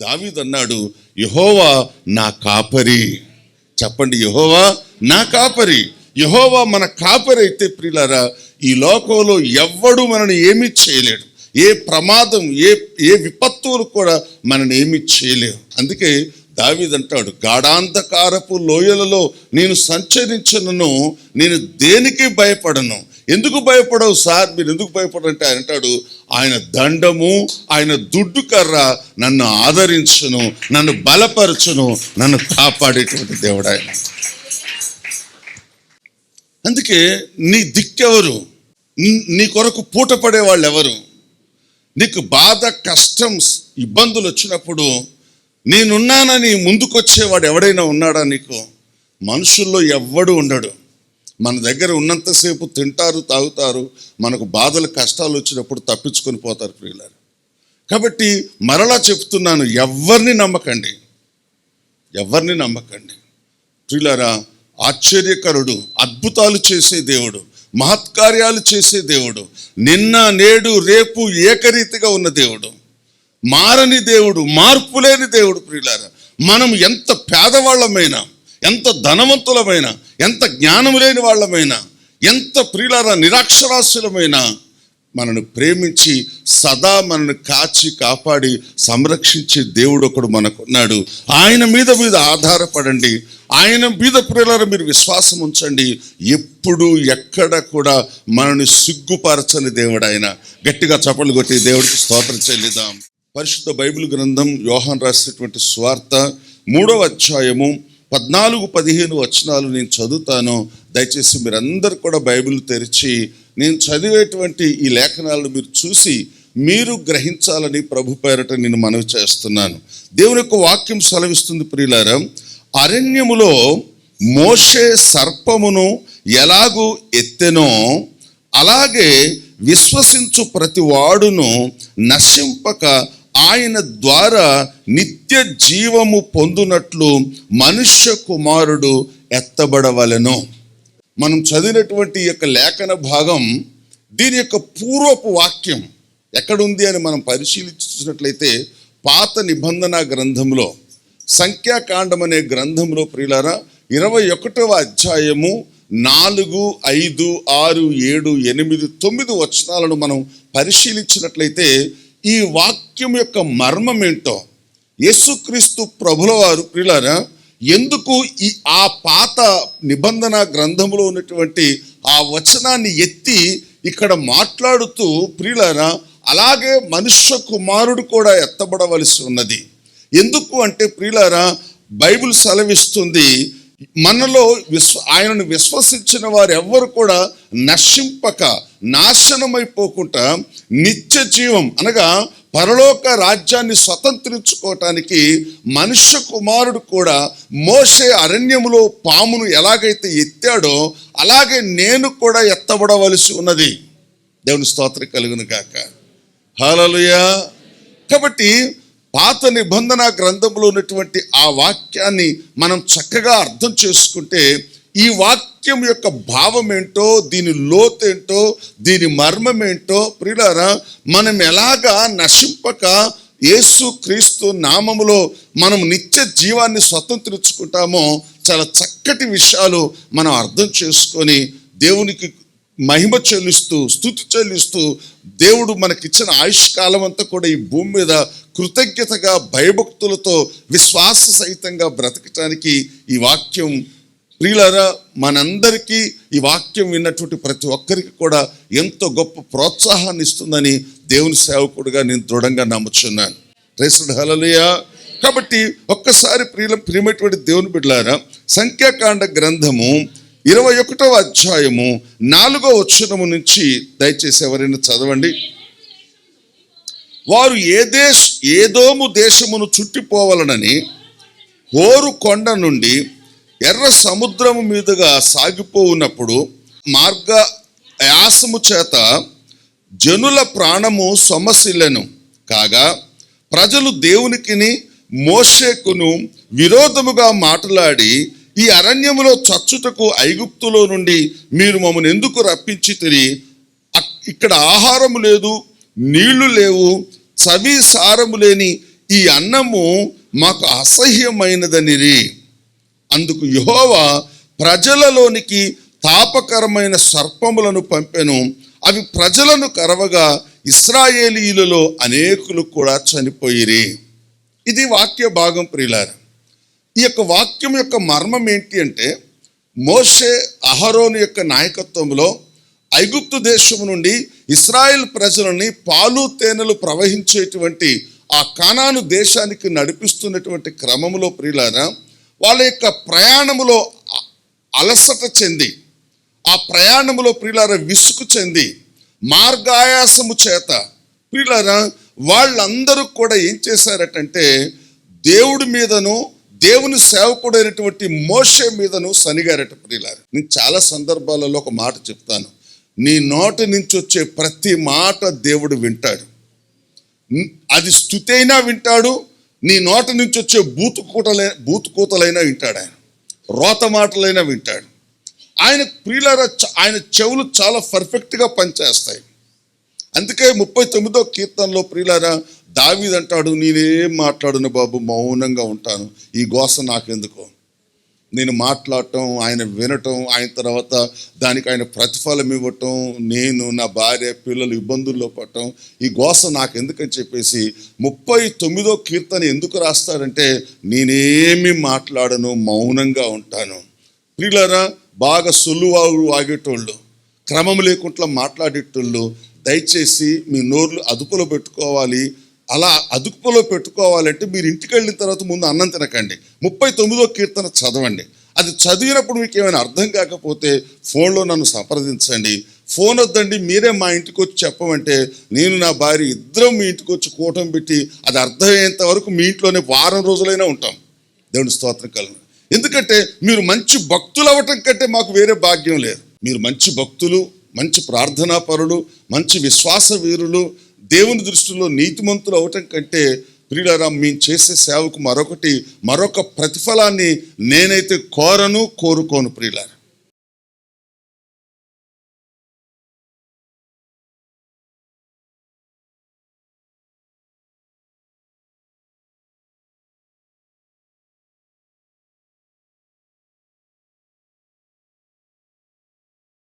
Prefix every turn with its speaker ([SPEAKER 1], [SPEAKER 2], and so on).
[SPEAKER 1] దావీదన్నాడు యహోవా నా కాపరి. చెప్పండి యహోవా నా కాపరి. యహోవా మన కాపరి అయితే ప్రియులారా ఈ లోకంలో ఎవ్వడు మనని ఏమీ చేయలేడు. ఏ ప్రమాదం ఏ ఏ విపత్తులు కూడా మనని ఏమీ చేయలేవు. అందుకే దావిదంటాడు గాఢాంధకారపు లోయలలో నేను సంచరించను నేను దేనికి భయపడను? ఎందుకు భయపడవు సార్? మీరు ఎందుకు భయపడంటే ఆయన అంటాడు ఆయన దండము ఆయన దుడ్డు కర్ర నన్ను ఆదరించును నన్ను బలపరచును నన్ను కాపాడేటువంటి దేవుడు ఆయన. అందుకే నీ దిక్కెవరు? నీ- నీ కొరకు పూట పడే వాళ్ళు ఎవరు నీకు బాధ కష్టం ఇబ్బందులు వచ్చినప్పుడు నేనున్నానని ముందుకొచ్చేవాడు ఎవడైనా ఉన్నాడా నీకు? మనుషుల్లో ఎవ్వడు ఉండడు. మన దగ్గర ఉన్నంతసేపు తింటారు తాగుతారు మనకు బాధలు కష్టాలు వచ్చినప్పుడు తప్పించుకొని పోతారు ప్రియులారు. కాబట్టి మరలా చెప్తున్నాను ఎవరిని నమ్మకండి. ఎవరిని నమ్మకండి. ప్రియులారా ఆశ్చర్యకరుడు అద్భుతాలు చేసే దేవుడు మహత్కార్యాలు చేసే దేవుడు నిన్న నేడు రేపు ఏకరీతిగా ఉన్న దేవుడు. మారని దేవుడు మార్పు లేని దేవుడు ప్రియులారా. మనం ఎంత పేదవాళ్ళమైనా ఎంత ధనవంతులమైనా ఎంత జ్ఞానం లేని వాళ్ళమైనా ఎంత ప్రియులారా నిరాక్షరాస్యులమైనా మనను ప్రేమించి సదా మనను కాచి కాపాడి సంరక్షించే దేవుడు ఒకడు మనకున్నాడు. ఆయన మీద మీద ఆధారపడండి. ఆయన మీద ప్రియులారా మీరు విశ్వాసం ఉంచండి. ఎప్పుడు ఎక్కడ కూడా మనని సిగ్గుపరచని దేవుడు ఆయన గట్టిగా చప్పలు కొట్టి దేవుడికి స్తోత్రం చెల్లిదాం పరిశుద్ధ బైబిల్ గ్రంథం యోహాన్ రాసినటువంటి స్వార్థ మూడవ అధ్యాయము పద్నాలుగు పదిహేను వచనాలు నేను చదువుతాను. దయచేసి మీరందరూ కూడా బైబిల్ తెరిచి నేను చదివేటువంటి ఈ లేఖనాలను మీరు చూసి మీరు గ్రహించాలని ప్రభు పేరట నేను మనవి చేస్తున్నాను. దేవుని యొక్క వాక్యం సెలవిస్తుంది ప్రియులారం అరణ్యములో మోషే సర్పమును ఎలాగూ ఎత్తెనో అలాగే విశ్వసించు ప్రతి వాడును నశింపక ఆయన ద్వారా నిత్య జీవము పొందునట్లు మనుష్య కుమారుడు ఎత్తబడవలెను. మనం చదివినటువంటి యొక్క లేఖన భాగం దీని యొక్క పూర్వపు వాక్యం ఎక్కడుంది అని మనం పరిశీలించినట్లయితే పాత నిబంధన గ్రంథంలో సంఖ్యాకాండం అనే గ్రంథంలో ప్రియులారా ఇరవై ఒకటవ అధ్యాయము నాలుగు ఐదు ఆరు ఏడు ఎనిమిది తొమ్మిది వచనాలను మనం పరిశీలించినట్లయితే ఈ వాక్యం యొక్క మర్మం ఏంటో? యేసుక్రీస్తు ప్రభుల వారు ప్రియులారా ఎందుకు ఈ ఆ పాత నిబంధన గ్రంథంలో ఉన్నటువంటి ఆ వచనాన్ని ఎత్తి ఇక్కడ మాట్లాడుతూ ప్రియులారా అలాగే మనుష్య కుమారుడు కూడా ఎత్తబడవలసి ఉన్నది. ఎందుకు అంటే ప్రియులారా బైబిల్ సెలవిస్తుంది మనలో విశ్వ ఆయనను విశ్వసించిన వారు ఎవ్వరు కూడా నశింపక నాశనమైపోకుండా నిత్య జీవం అనగా పరలోక రాజ్యాన్ని స్వతంత్రించుకోవటానికి మనుష్య కుమారుడు కూడా మోసే అరణ్యములో పామును ఎలాగైతే ఎత్తాడో అలాగే నేను కూడా ఎత్తబడవలసి ఉన్నది. దేవుని స్తోత్రం కలుగును గాక. హాలలుయా కాబట్టి పాత నిబంధన గ్రంథంలో ఉన్నటువంటి ఆ వాక్యాన్ని మనం చక్కగా అర్థం చేసుకుంటే ఈ వాక్యం యొక్క భావం ఏంటో దీని లోతేంటో దీని మర్మం ఏంటో ప్రియులారా మనం ఎలాగా నశింపక యేసు క్రీస్తు నామములో మనం నిత్య జీవాన్ని స్వతంత్రించుకుంటామో చాలా చక్కటి విషయాలు మనం అర్థం చేసుకొని దేవునికి మహిమ చెల్లిస్తూ స్థుతి చెల్లిస్తూ దేవుడు మనకిచ్చిన ఆయుష్కాలం అంతా కూడా ఈ భూమి మీద కృతజ్ఞతగా భయభక్తులతో విశ్వాస సహితంగా బ్రతకటానికి ఈ వాక్యం ప్రియులారా మనందరికీ ఈ వాక్యం విన్నటువంటి ప్రతి ఒక్కరికి కూడా ఎంతో గొప్ప ప్రోత్సాహాన్ని ఇస్తుందని దేవుని సేవకుడిగా నేను దృఢంగా నమ్ముచున్నాను. రేసుడు హలలుయా కాబట్టి ఒక్కసారి ప్రియుల ప్రియమైనటువంటి దేవుని బిడ్డలారా సంఖ్యాకాండ గ్రంథము ఇరవై ఒకటవ అధ్యాయము నాలుగో వచ్చినము నుంచి దయచేసి ఎవరైనా చదవండి. వారు ఏ దేశ ఏదోము దేశమును చుట్టిపోవాలనని హోరు కొండ నుండి ఎర్ర సముద్రము మీదుగా సాగిపోవున్నప్పుడు మార్గ యాసము చేత జనుల ప్రాణము సొమసిల్లెను. కాగా ప్రజలు దేవునికిని మోషేకును విరోధముగా మాట్లాడి ఈ అరణ్యములో చచ్చుటకు ఐగుప్తులో నుండి మీరు మమ్మల్ని ఎందుకు రప్పించి తిరిగి ఇక్కడ ఆహారము లేదు నీళ్ళు లేవు చవి సారము లేని ఈ అన్నము మాకు అసహ్యమైనదనిరి. అందుకు యహోవా ప్రజలలోనికి తాపకరమైన సర్పములను పంపెను. అవి ప్రజలను కరవగా ఇస్రాయేలీలలో అనేకులు కూడా చనిపోయిరి. ఇది వాక్య భాగం ప్రియులారు. ఈ యొక్క వాక్యం యొక్క మర్మం ఏంటి అంటే మోషే అహరోను యొక్క నాయకత్వంలో ఐగుప్తు దేశం నుండి ఇస్రాయేల్ ప్రజలని పాలు తేనెలు ప్రవహించేటువంటి ఆ కానాను దేశానికి నడిపిస్తున్నటువంటి క్రమంలో ప్రియులారా వాళ్ళ యొక్క ప్రయాణములో అలసట చెంది ఆ ప్రయాణములో ప్రియులార విసుగు చెంది మార్గాయాసము చేత ప్రియులారా వాళ్ళందరూ కూడా ఏం చేశారటంటే దేవుడి మీదను దేవుని సేవకుడైనటువంటి మోషే మీదను సనిగారట ప్రియులారు. నేను చాలా సందర్భాలలో ఒక మాట చెప్తాను. నీ నోటి నుంచి వచ్చే ప్రతి మాట దేవుడు వింటాడు. అది స్థుతైనా వింటాడు నీ నోటి నుంచి వచ్చే బూతు బూతుకూతలైనా కూతలైనా వింటాడు ఆయన. రోత మాటలైనా వింటాడు. ఆయన ప్రియులారా ఆయన చెవులు చాలా పర్ఫెక్ట్గా పనిచేస్తాయి. అందుకే ముప్పై తొమ్మిదో కీర్తనలో ప్రియులారా దావీదంటాడు నేనేం మాట్లాడును బాబు మౌనంగా ఉంటాను. ఈ గోస నాకెందుకు? నేను మాట్లాడటం ఆయన వినటం ఆయన తర్వాత దానికి ఆయన ప్రతిఫలం ఇవ్వటం నేను నా భార్య పిల్లలు ఇబ్బందుల్లో పడటం ఈ గోస నాకు ఎందుకని చెప్పేసి ముప్పై తొమ్మిదో కీర్తన ఎందుకు రాస్తాడంటే నేనేమి మాట్లాడను మౌనంగా ఉంటాను. ప్రియులారా బాగా సొల్లువాగు ఆగేటోళ్ళు క్రమం లేకుండా మాట్లాడేటోళ్ళు దయచేసి మీ నోర్లు అదుపులో పెట్టుకోవాలి. అలా అదుపులో పెట్టుకోవాలంటే మీరు ఇంటికి వెళ్ళిన తర్వాత ముందు అన్నం తినకండి. ముప్పై తొమ్మిదో కీర్తన చదవండి. అది చదివినప్పుడు మీకు ఏమైనా అర్థం కాకపోతే ఫోన్లో నన్ను సంప్రదించండి. ఫోన్ వద్దండి మీరే మా ఇంటికి వచ్చి చెప్పమంటే నేను నా భార్య ఇద్దరం మీ ఇంటికి వచ్చి కూటం పెట్టి అది అర్థమయ్యేంత వరకు మీ ఇంట్లోనే వారం రోజులైనా ఉంటాం. దేవుని స్తోత్రం కలను ఎందుకంటే మీరు మంచి భక్తులు అవ్వటం కంటే మాకు వేరే భాగ్యం లేదు. మీరు మంచి భక్తులు మంచి ప్రార్థనా పరులు మంచి విశ్వాస వీరులు దేవుని దృష్టిలో నీతిమంతులు అవటం కంటే ప్రియులారా మేము చేసే సేవకు మరొకటి మరొక ప్రతిఫలాన్ని నేనైతే కోరను కోరుకోను ప్రియులారా.